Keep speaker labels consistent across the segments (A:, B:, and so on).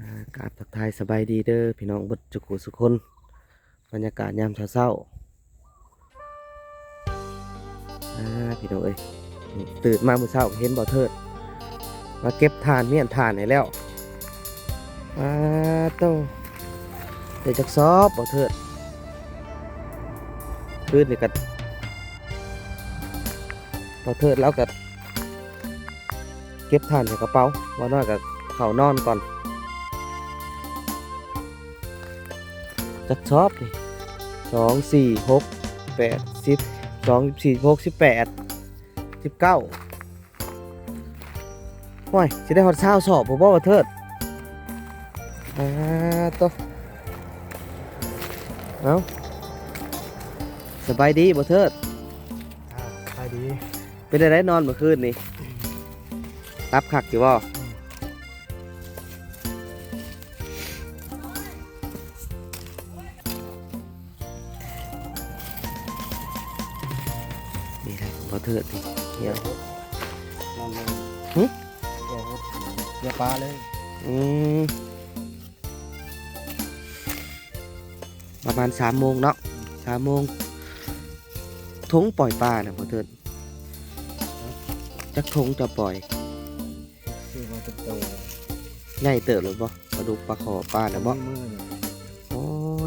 A: อากาบทักทายสบายดีเด้อพี่น้องเบดจุกุสุคนบรรยากาศยามเช้าๆอ่าพี่น้องเอ้ยตื่นมาเมื่อเช้าเห็นบ่อเทิดมาเก็บทานเมียนทานให้แล้วอาโตเดี๋ยวจักซอบบ่อเทิดคืนนี่กับ่อเทิดแล้วกัเก็บทานในกระเป๋าว่าน้อยกับเขานอนก่อน จักชอบนี่สองสี่หกแปดสิบสองสี่หกสิบแปดสิบเก้าว้ยจะได้ฮอดเช้าสอบผมบอกว่าเทิดอ่าโตะเอาสบายดีบ่เทิด
B: อ่าไปดี
A: เป็นอะไรนอนเมื่อคืนนี่รับคักอยู่บ่ แหละบ่เทิดนี่เดี๋ยว
B: นั่นเลย
A: หึ
B: เดี๋ยวเดี๋ยวปลาเลย
A: อืมประมาณสามโมงเนาะสามโมงทงปล่อยปลานะพ่อเถิดจักทงจะปล่อย
B: คือมันจะโต
A: ใหญ่เติบหรือบ่ปลาดุกปลาขอปลานะบ่
B: มือเนี่ย
A: โอ้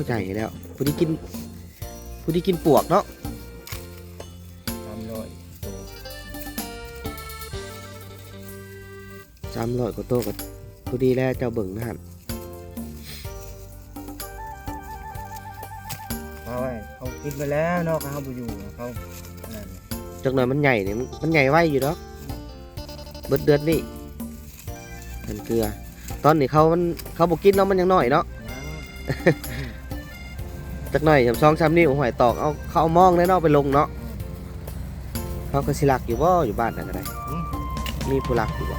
A: ใหญ่แล้วผู้ที่กินผู้ที่กินปวกเนาะา
B: มร้อย
A: กว่าโตวกับผู้ดีแล้วเจ้าเบิ่งนะฮะ
B: เขาไว้เขากินไปแล้วเนาะเขาไปอยู่เขาอันนั้น
A: จักหน่อยมันใหญ่เนี่ยมันมันใหญ่ไวอยู่ดอกเบิดเดือนนี่เป็นเกลือ ตอนนี้เขามันเขาบอกกินเนาะมันยังน้อยเนาะ
B: ยัง
A: จักหน่อยสองสามนิ้วหอยตอกเอาเขาเอามองได้เนาะไปลงเนาะเขาก็สิลักอยู่บ่อยู่บ้านนั่นก็ได้
B: อืม
A: มีผู้ลักอยู่บ่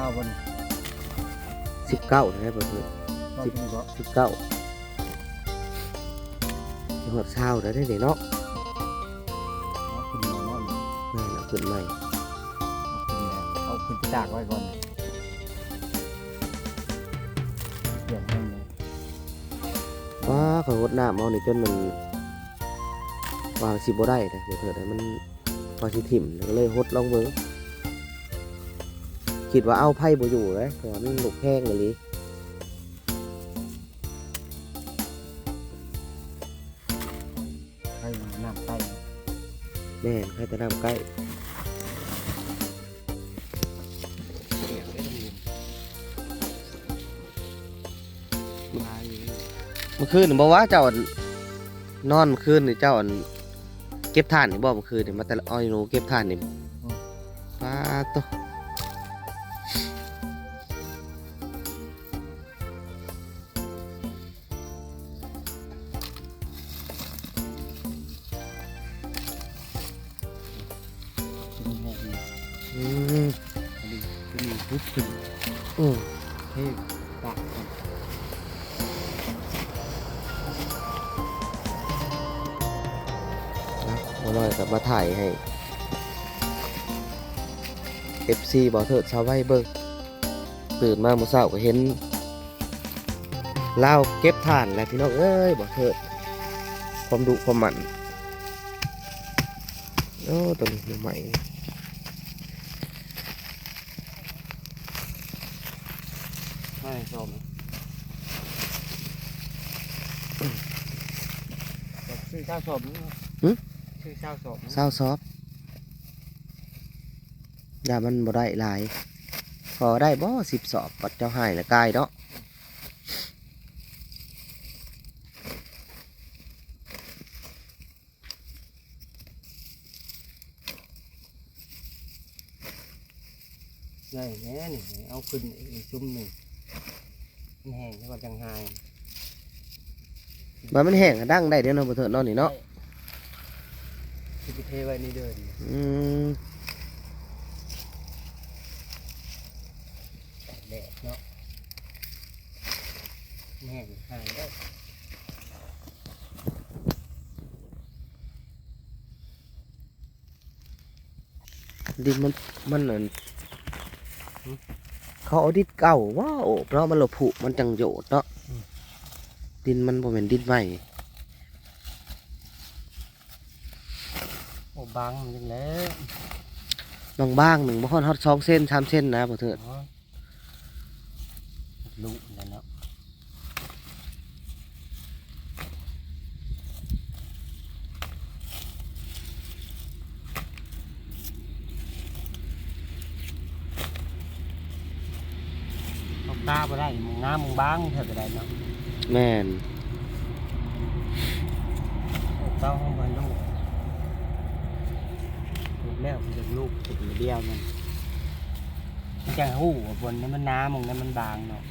A: า
B: ข้าวบน
A: สิบเก้าได้บ่เพื่อน
B: ข้าวกินก็
A: สิบเก้าจังหวัดเช้าได้ได้เนาะ
B: เอาขึ้นมานอน
A: แม่นเอาขึ้นใหม่
B: เอาขึ้นไปตากไว้ก่อนเปลี่ยนให้เลย
A: ว้าเขาหดน้ำเอานี่จนมันวางสิบ่ได้นะบ่เถิดมันวางสิถิ่มก็เลยหดลองเบิ่ง คิดว่าเอาไพ่บ่อยู่เลยเพราะว่ามันลูกแพงเลย
B: ให้น้ำใต้
A: แม่นใครจะน้ำใกล้เมื่อคืนนี่บอกว่าเจ้าอั่นนอนเมื่อคืนนี่เจ้าอั่นเก็บถ่านนี่บอกเมื่อคืนนี่มาแต่ละอ้อยหนูเก็บถ่านนี่ป้าโตะ
B: นะ
A: มาหน่อยกับมาถ่ายให้ FC บอเถิดชาวไว้เบิ่งตื่นมาเมื่อเช้าก็เห็นเล่าวเก็บถ่านแล้วพี่น้องเอ้ยบอเถิดความดุความหมันโอ้ตัวนี้ใหม่
B: ไม่ชมชื่อเจ้าสม ชื่อเจ้าสม
A: เศร้าซอฟอย่ามันบ่ได้หลายพอได้บ่สิบสอบปัดเจ้าให้ละกายเนาะ
B: ใหญ่แน่นี่เอาขึ้นอีกซุ้มหนึ่งมันแห้งแล้วก็จังหาย
A: มันมันแห้งก็ดังได้เดี๋ยวเนาะบ่เถิดเนาะนี่เนาะ
B: ที่ไป เทไว้นี่เดิน
A: อืม
B: แดดเนาะแห้งห่างได้
A: ดินมันมันเหมือนเขาเอาดินเก่าว้าวเพราะมันระผุมันจังโยดเนาะดินมันบ่เป็นดินใหม่
B: บางมันยังแล้ว
A: บางบ้างหนึ่งบ่ฮอดฮอดสองเส้นสามเส้นนะบ่เถิด
B: อ๋อลุแล้วเนาะเอาตาบ่ได้มึงงามมึงบางเท่าก็ได้เนาะ
A: แม่น
B: เอาเต้าห้องไปลูกลูก แล้วมันจะลูกสุดเดียวมันมันจะหู้ว่าบนนี้มันน้ำมึงนั้นมันบางเนาะ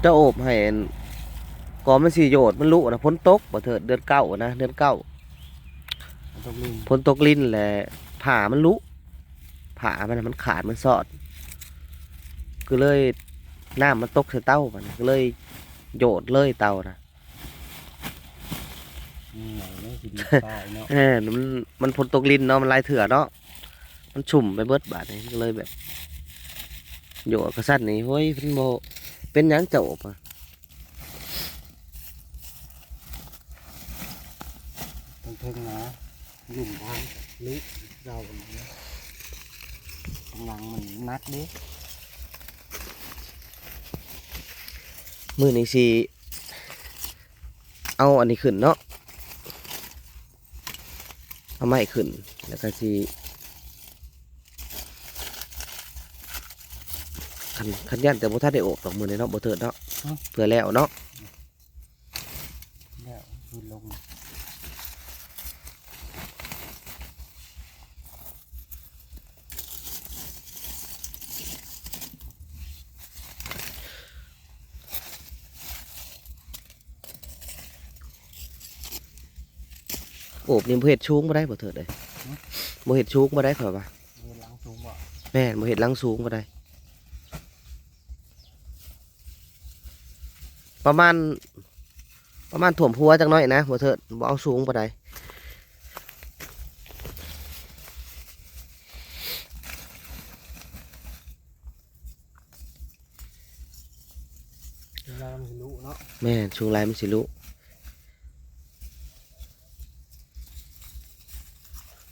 A: เจ้าโอบให้อันก่อนมันสิโยดมันลุนะพ้นตกบ่เถิดเดือนเก้านะเดือนเก้า
B: มันต้องลิง
A: พ้นตกลิ้นแหละผ่ามันลุผ่ามันน่ะมันขาดมันสอด ก็เลยน้ำมันตกใส่เต้ามันก็เลยโยดเลยเต้านะ
B: นี่ ไงเนี่ยสิดีป้ายเนาะ
A: เออมันมันพ้นตกลิ้นเนาะมันลายเถื่อเนาะมันชุ่มไปเบิดบาดนี้ก็เลยแบบโยดกระสันนี่เฮ้ยเป็นโบเป็นหยังเจ้าโอบอะ
B: ต้องเพิ่งนะหลุ่มทางลึกเราเนี่ยกำลังมันนักเด้
A: มือนี้สิเอาอันนี้ขึ้นเนาะ เอาไม้ขึ้น แล้วก็สิขันขันยันแต่บ่ทันได้โอบดอกมือนี้เนาะบ่เถิดเนาะเพื่อแล้วเนาะ
B: แล้วดูลง
A: โอ บนี่บ่เฮ็ดชูงบ่ได้บ่เถิดเลยบ่เฮ็ดชูงบ่ได้ข่อยว่า
B: ดูหลังสูงบ่
A: แม่นบ่เฮ็ดหลังสูงบ่ได้ ประมาณ ประมาณถ่วมหัวจักหน่อยนะบ่เถิดบ่เอาสูงบ่ได้
B: เวลามันรู้เนาะ
A: แม่นชูงลายมันสิรู้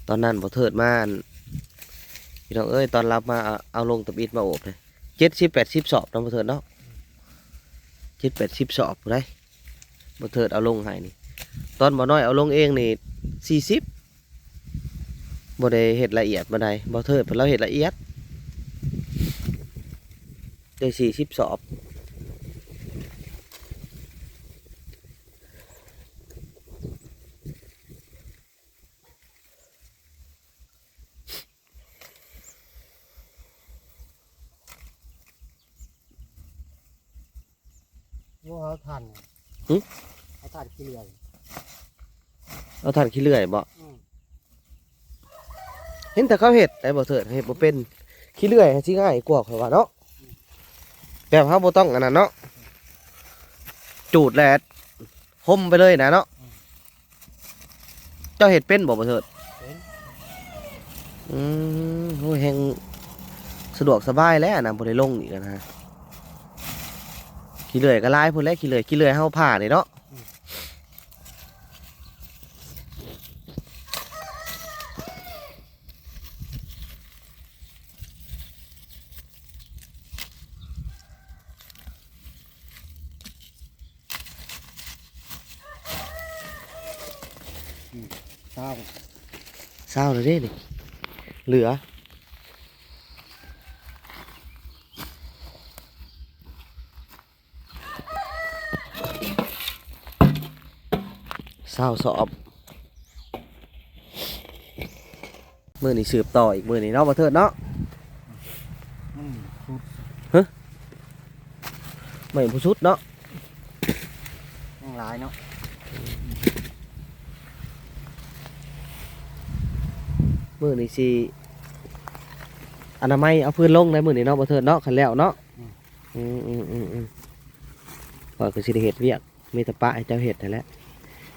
A: ตอนนั้นบ่เถิดมาพี่น้องเอ้ยตอนรับมาเอาลงตะบิดมาโอบเลย70 80สอบเนาะบ่เถิดเนาะ7 80สอบบ่ได้บ่เถิดเอาลงให้นี่ตอนบ่น้อยเอาลงเองนี่40บ่ได้เฮ็ดละเอียดบ่ได้บ่เถิดเพิ่เราเฮ็ดละเอียดได้40สอบ
B: ว่าเขาทัน
A: หึ
B: เขาทันขี้เหลื่อย
A: เอาทานขี้เลื่อยบ่
B: อืม
A: เห็นแต่เขาเห็ดแต่บ่เถิดเห็ดบ่เป็นขี้เลื่อยสิง่ายกว่าเขาว่าเนาะแบบเขาบ่ต้องอันนั้นเนาะจูดแลดห่มไปเลยนะเนาะเจ้าเห็ดเป็นบ่บ่เถิด
B: เป็น
A: อืมโอ้ยแฮงสะดวกสบายแล้วนะบ่ได้ลงอีกแล้วนะ ขี้เลื่อยก็หลายพุ่นแหล้วขี้เลื่อยขี้เลื่อยเฮาผ่านี่เนาะ
B: เศร้า
A: เศร้าเลยเด้นี่เหลือ เศร้าสอบมือนี่สืบต่ออีกมือนี่เนาะบ่เถิดเนาะ
B: อืมชุด
A: ไม่ผู้ชุดเนาะ
B: ยังหลายเนาะ
A: มือนี่สิอนามัยเอาพื้นลงในมือนี่เนาะบ่เถิดเนาะคันแล้วเนาะอืมอืมอืมอืมพอก็สิได้เฮ็ดเวียกมีแต่ปะให้เจ้าเฮ็ดนั่นแหละ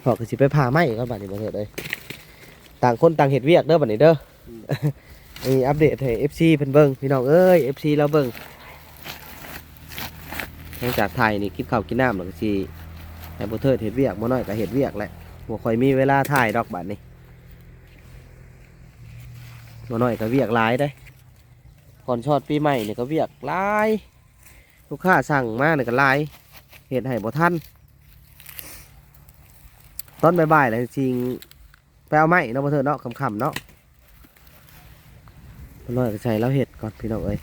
A: พอก็สิไปผ่าไม้ก่อนบัดนี้บ่เถิดเอ้ยต่างคนต่างเฮ็ดเวียกเด้อบัดนี้เด้อนี่อัปเดตให้ FC เพิ่นเบิ่งพี่น้องเอ้ย FC เราเบิ่งหลังจากไทยนี่กินข้าวกินน้ำแล้วก็สิให้บ่เทิดเฮ็ดเวียกบ่น้อยก็เฮ็ดเวียกแหละบ่ค่อยมีเวลาถ่ายดอกบัดนี้บ่น้อยก็เวียกหลายได้ก่อนชอดปีใหม่นี่ก็เวียกหลายลูกค้าสั่งมานี่ก็หลายเฮ็ดให้บ่ทัน ตอนบ่ายๆแล้วจริงไปเอาไม้เนาะบ่เทิดเนาะค่ำๆเนาะมันน้อยก็ใส่แล้วเห็ดก่อนพี่น้องเอ้ย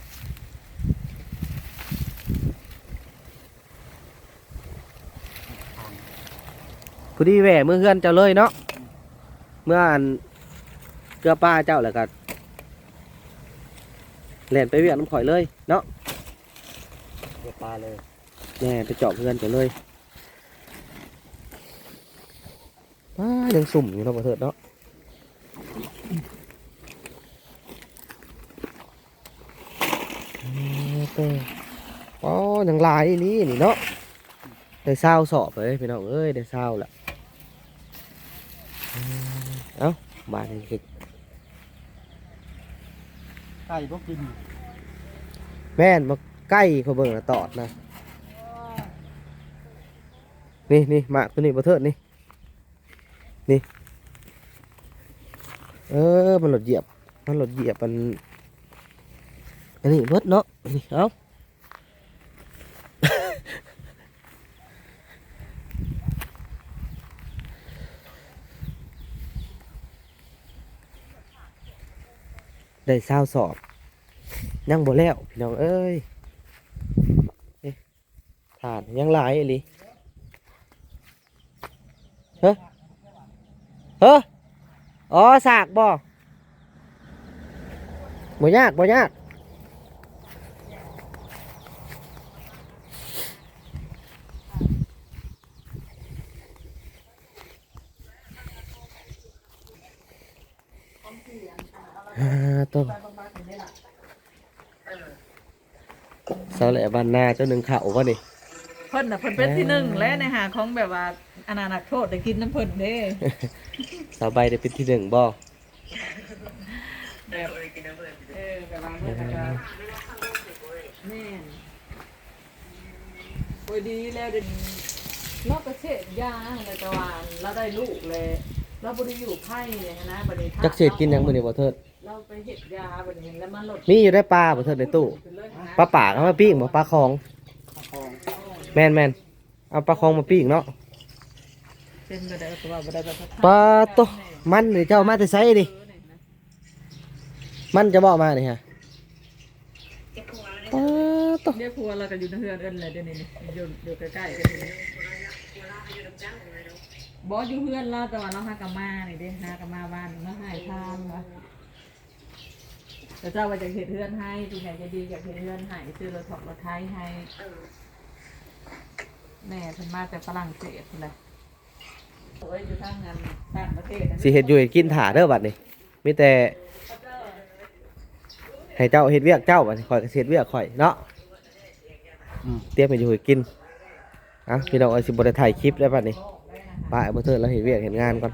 A: พอดีแหวมือเฮือนเจ้าเลยเนาะเมื่ออันเกลือป้าเจ้าแล้วก็แล่นไปเวียกน้ำข่อยเลยเนาะ
B: เดี๋ยวปลาเลย
A: แน่ไปเจาะเพื่อนเจ้าเลยป้า ยังสุ่มอยู่เนาะบ่เถิดเนาะเอ้ยอ๋อยังลายอีหลีนี่เนาะได้เศร้าสอบเลยพี่น้องเอ้ยได้เศร้าละเอ้าบาดนี้คือ
B: ไก่บ่กิน
A: แม่นมาใกล้เขาเบิ่งแล้วตอดนะ นี่นี่มากตัวนี้บ่เทิดนี่ นี่ เออ มันหลดเหยียบ มันหลดเหยียบมัน อันนี้เบิดเนาะ นี่เอาได้เศร้าสอบ ยังบ่แล้ว พี่น้องเอ้ยเอ๊ะฐานยังหลายอีหลีเฮ้ เฮ้อ๋อสากบ่บ่ยากบ่ยากอ่าตัวเสาแหล่บ้านนาเจ้าหนึ่งข่าววะนี่
C: เพิ่นน่ะเพิ่นเป็นที่หนึ่งและในหาของแบบว่าอนานักโทษได้กินน้ำเพิ่นเด้
A: สาวใบได้เป็นที่หนึ่งบ่
C: แบบเออแบบว่าเพิ่นก็แม่นโอ้ยดีแล้วเดี๋ยวนี้นอกประเทศยาอะไรแต่ว่าเราได้ลูกเลยเราบ่ได้อยู่ไพ่เนี่ยนะบัดนี้ถ้า
A: จักเศษกินหยังมื้อนี้บ่เทิด
C: เราไปเฮ็ดยาบัดนี้แล้วมันลด
A: มีอยู่ได้ปลาบ่เทิดในตู้
C: ขึ้นเลยนะ
A: ปลาปากเอามาปิ้งบ่ปลาคอง
B: ข้าวคอง
A: แม่นแม่นเอาปลาคองมาปิ้งเนาะ
C: เป็นบ่ได้ก็ว่าบ่ได้แบบ
A: ปลาโตมันนี่เจ้ามาแต่ไสดิ มันจะบ่มานี่ฮะปลาโต
C: เรียกครัวเราก็อยู่ในเฮือนเอิ้นเลยเดี๋ยวนี้นี่อยู่อยู่ใกล้ๆกันนี่บอสอยู่เฮือนเราแต่ว่าเราหากะมานี่เด้หากะมาบ้านมาให้ทานวะแต่เจ้าว่าจะเฮ็ดเฮือนให้ที่ไหนจะดีอยากเฮ็ดเฮือนให้ซื้อรถถอกรถไทยให้ แม่เพิ่นมาจากฝรั่งเศสพุ่นแหละโอ้ยอยู่ทางงานต่างประเทศนะ
A: สิเฮ็ดอยู่ให้กินถ่าเด้อบัดนี้มีแต่ให้เจ้าเฮ็ดเวียกเจ้าบัดนี้ข่อยก็สิเฮ็ดเวียกข่อยเนาะ
B: อืม
A: เตรียมให้อยู่ให้กินเอะพี่น้องเอาสิบ่ได้ถ่ายคลิปแล้วบัดนี้ป้าเอาบ่เทิดแล้วเฮ็ดเวียกเฮ็ดงานก่อน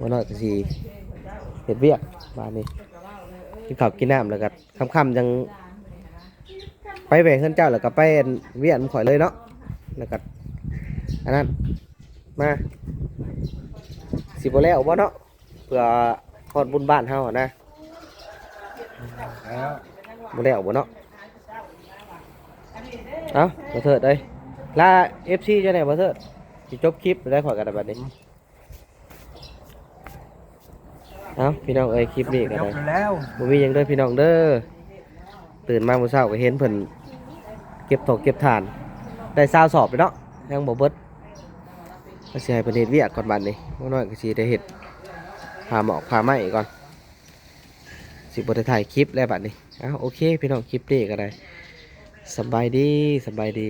A: บ่น้อยก็สิเฮ็ดเวียกบ้านนี้กินข้าวกินน้ำแล้วก็ค่ำๆจังไป แหวกเฮือนเจ้าแล้วก็ไปเวียนข่อยเลยเนาะแล้วก็อันนั้นมาสิบ่แล้วบ่เนาะเพื่อทอดบุญบ้านเฮาอะนะ
B: แล้ว
A: บ่แล้วบ่เนาะเอ้าบ่เทิดเอ้ยลา FC จังได๋บ่เทิดสิจบคลิปได้ข่อยกันบัดนี้เอ้าพี่น้องเอ้ยคลิปนี้ก็
B: ยก
A: ได้
B: ไปแล้ว
A: บ่มีหยังเด้อพี่น้องเด้อตื่นมาเมื่อเช้าก็เห็นเพิ่น เก็บถกเก็บฐาน ได้ซาวสอบไปเนาะยังบ่เบิดก็สิให้เพิ่นเฮ็ดเวียกก่อนบัดนี้บ่น้อยก็สิได้เฮ็ดหาหมอกพาไม้ก่อน สิบ่ได้ถ่ายคลิปแล้วบัดนี้อ้าวโอเค พี่น้องคลิปนี้ก็ได้สบายดีสบายดี